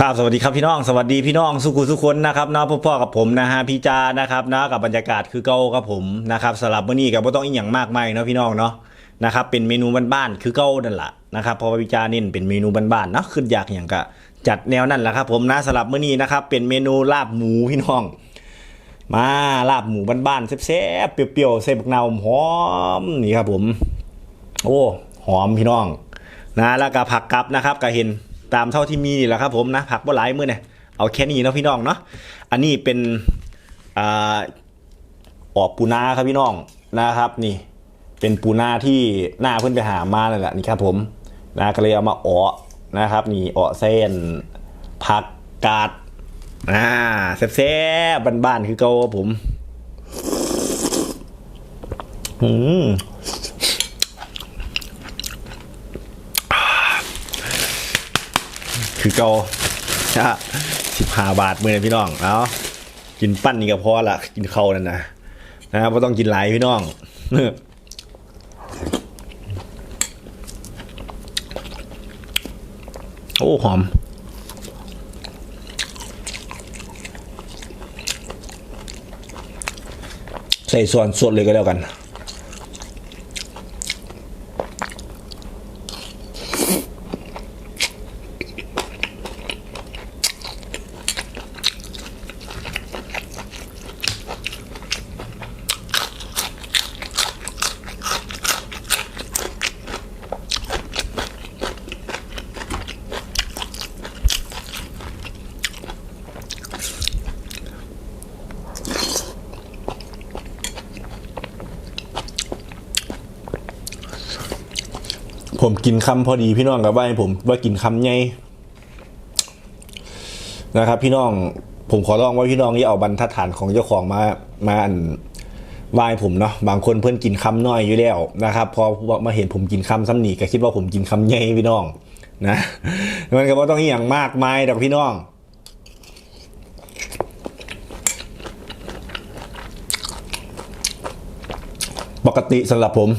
ครับสวัสดีครับพี่น้องสวัสดีพี่น้องสุขุสุขคนนะครับนาะพ่อๆกับผมนะฮะพี่จานะครับนะกับบรรยากาศคือเก่าครับผมนะครับสำหรับมื้อนี้ก็บ่ต้องอีหยังมากมายเนาะพี่น้องเนาะนะครับเป็นเมนูบ้านๆคือเก่านั่นแหละนะครับพราะว่าพี่จาเน้นเป็นเมนูบ้านๆเนาะขึ้นอยากอย่างก็จัดแนวนั่นแหละครับผมนะสำหรับมื้อนี้นะครับเป็นเมนูลาบหมูพี่น้อง มาลาบหมูบ้านๆแซ่บๆเปรี้ยวๆใส่บักนาวหอมนี่ครับผม โอ้หอมพี่น้อง นะแล้วก็ผักกับนะครับก็เห็น ตามเท่าที่มีนี่แหละครับผมนะผักบ่หลายมื้อเนี่ยเอาแค่นี้เนาะพี่น้องเนาะอันนี้เป็นอ่าออกปูนาครับพี่น้องนะครับนี่เป็นปูนาที่หน้าเพิ่นไปหามานั่นแหละนี่ครับผมนะก็เลยเอามาเออนะครับ นี่เออเส้นผักกาดอ่าแซ่บๆบ้านๆคือเก่าผมอืม คือเก่าสิบห้าบาทมือนะพี่น้องเอากินปั้นนี่ก็พอละกินเขานั่นนะนะครับไม่ต้องกินหลายพี่น้องโอ้หอมใส่ส่วนสดเลยก็แล้วกัน ผมกินคำพอดีพี่น้องกับว่าให้ผมว่ากินคำไงนะครับ พี่น้องผมขอร้องว่าพี่น้องอย่าเอาบรรทัดฐานของเจ้าของมามาอันวายผมเนาะบางคนเพื่อนกินคำน้อยอยู่แล้วนะครับพอมาเห็นผมกินคำซ้ำหนีก็คิดว่าผมกินคำใหญ่พี่น้องนะมันก็บ่ต้องอย่างมากมายดอกพี่น้องปกติสำหรับผม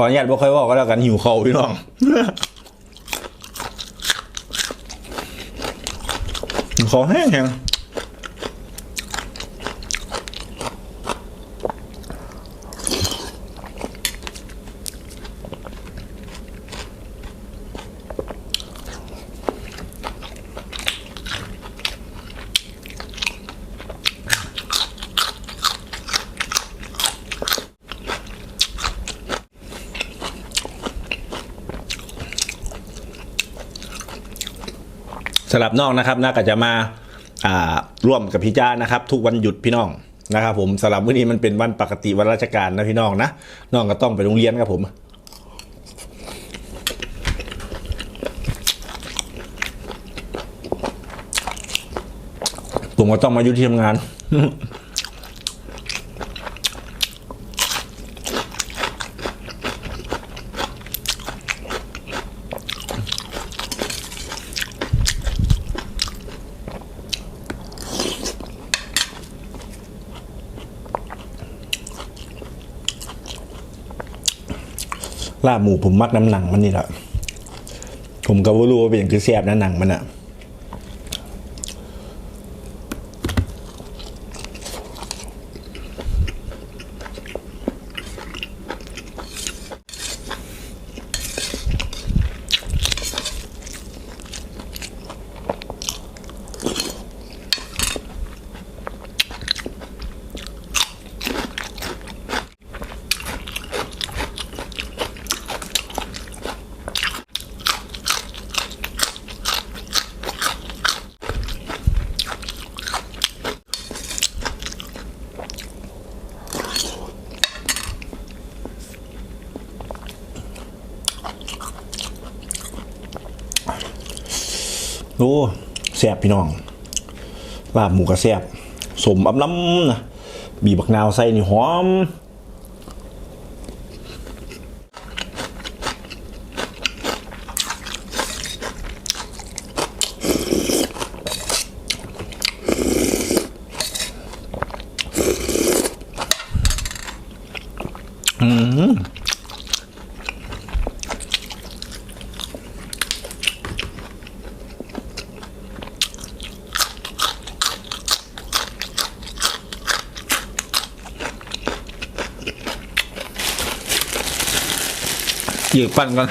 ออนุญาตบ่ค่อยว่าก็แล้วกันหิวเขาพี่น้องเขาแห้งแห้ง สลับนอกนะครับน่าก็จะมาร่วมกับพี่จ้านะครับ ทุกวันหยุดพี่น้องนะครับ ผมสลับวันนี้มันเป็นวันปกติวันราชการนะพี่น้องนะน้องก็ต้องไปโรงเรียนครับผมผมก็ต้องมาอยู่ที่ทำงาน ลาบหมูผมมักน้ำหนังมันนี่แหละผมก็บ่รู้ว่าเป็นอย่างคือแซ่บนะหนังมันอะ โอ้แซ่บพี่น้องลาบหมูก็แซ่บสมอำล้ำนะบีบบักนาวใส่นี่หอม เหยียบปั่นกัน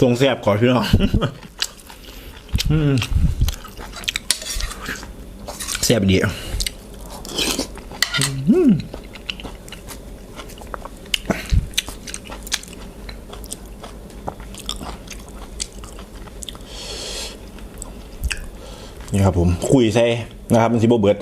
ทรงแสบขอพี่น้องอืมแสบดีอะอืมนี่ครับผม คุยใส่นะครับ มันสิบเบิร์ด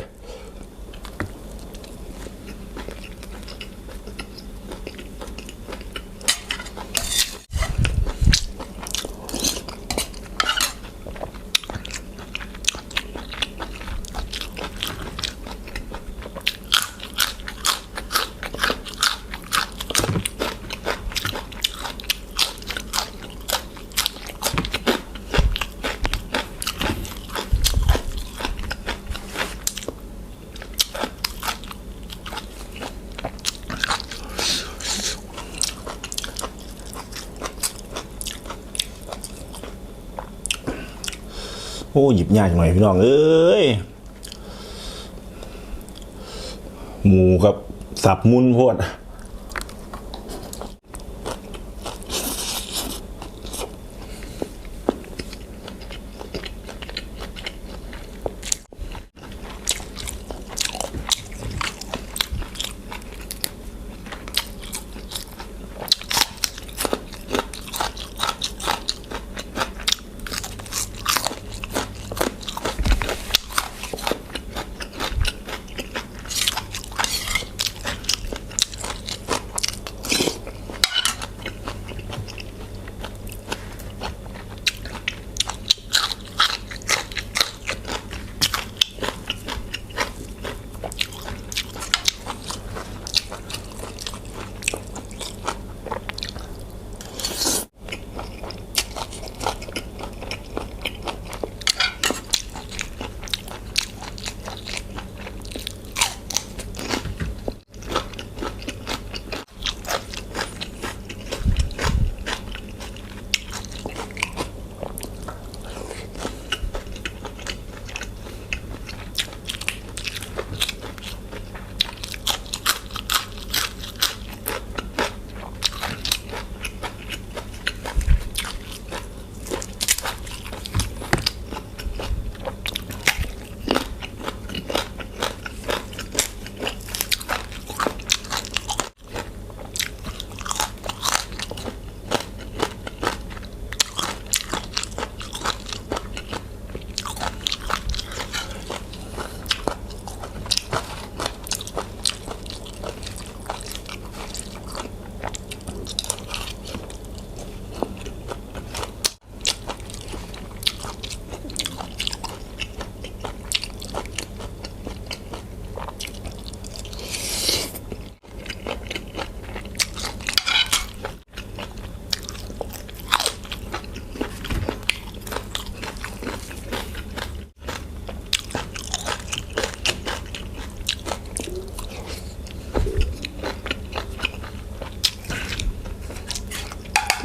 อ้หยิบยากหน่อยพี่น้อง เอ้ย หมูกับสับมุนพวด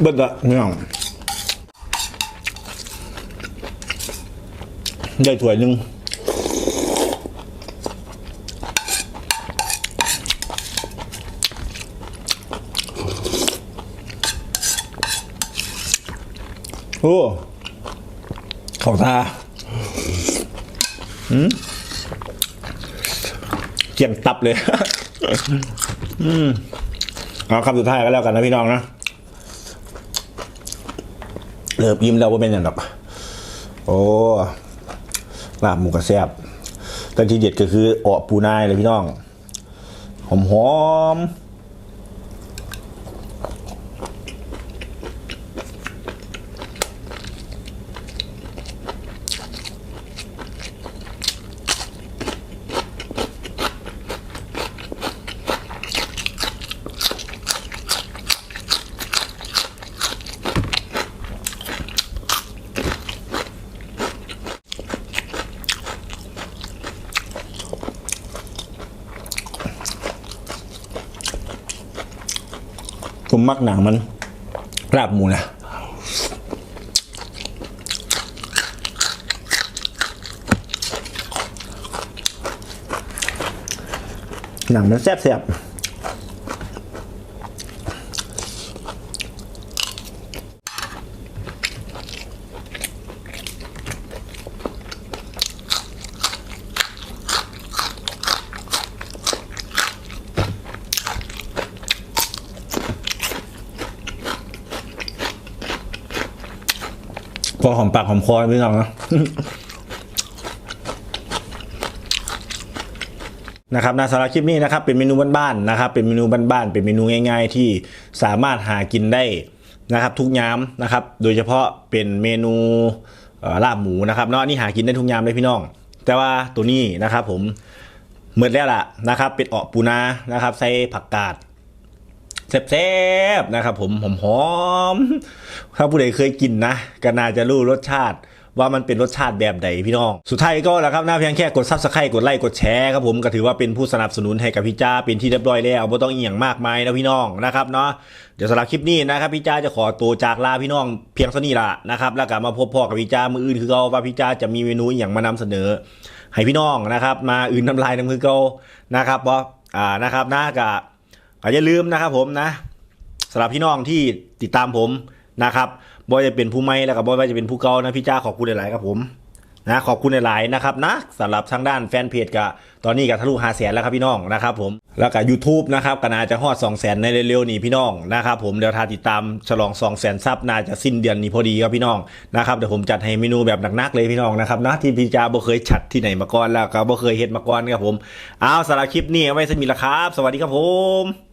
เบิดละพี่น้องได้ถ้วยหนึ่งโอ้ข่าตาอืมเจียงตับเลย อืมเอาคำสุดท้ายก็แล้วกันนะพี่น้องนะ เลิบยิ้มแล้วว่าเป็นอย่างดอกโอ้ลาบหมูกระแซบแต่ที่เด็ดก็คือออปูนายเลยพี่น้อง หอมหอม ผมมักหนังมันลาบหมูนะหนังมันแซ่บๆ พอหอมปากหอมคอพี่น้องนะนะครับนะสำหรับคลิปนี้นะครับเป็นเมนูบ้านๆนะครับ เป็นเมนูบ้านๆเป็นเมนูง่าย ๆ ที่สามารถหากินได้นะครับ ทุกยามนะครับ โดยเฉพาะเป็นเมนูลาบหมูนะครับเนาะนี่หากินได้ทุกยามเลยพี่น้อง แต่ว่าตัวนี้นะครับ ผมเมื่อแล้วล่ะนะครับ เป็นเออปูนานะครับ ใส่ผักกาด แซ่บๆนะครับผมหอมหอมๆถ้าผู้ใดเคยกินนะก็น่าจะรู้รสชาติว่ามันเป็นรสชาติแบบใดพี่น้อง สุดท้ายก็แล้วครับน่าเพียงแค่กดซับสไครต์กดไลค์กดแชร์ครับผมก็ถือว่าเป็นผู้สนับสนุนให้กับพี่จ้าเป็นที่เรียบร้อยแล้วไม่ต้องเอียงมากมายนะพี่น้องนะครับเนาะเดี๋ยวสำหรับคลิปนี้นะครับพี่จ้าจะขอตัวจากลาพี่น้องเพียงเท่านี้ละนะครับแล้วก็มาพบพ่อกับพี่จ้ามืออื่นคือเขาว่าพี่จ้าจะมีเมนูอย่างมานำเสนอ ให้พี่น้องนะครับ มาอื่นน้ำลายน้ำมือเขานะครับเพราะอ่านะครับนะกะก็ อย่าลืมนะครับผมนะสำหรับพี่น้องที่ติดตามผมนะครับบอยจะเป็นผู้ไม่แล้วก็บอยว่าจะเป็นผู้เก่านะพี่จ้าขอบคุณหลายๆครับผมนะขอบคุณหลายๆนะครับนะสำหรับทางด้านแฟนเพจก็ตอนนี้ก็ทะลุหาแสนแล้วครับพี่น้องนะครับผมแล้วก็ YouTube นะครับก็น่าจะฮอด2 0 0แสนในเร็วๆนี้พี่น้องนะครับผมเดี๋ยวทาติดตามฉลอง2 0 0แสนซับน่าจะสิ้นเดือนนี้พอดีครับพี่น้องนะครับเดี๋ยวผมจัดให้เมนูแบบหนักๆเลยพี่น้องนะครับนะที่พี่จ้าบ่เคยจัดที่ไหนมาก่อนแล้วก็บ่เคยเฮ็ดมาก่อนครับผมเอาสำหรับคลิปนี้ไว้สมีละครับ สวัสดีครับผม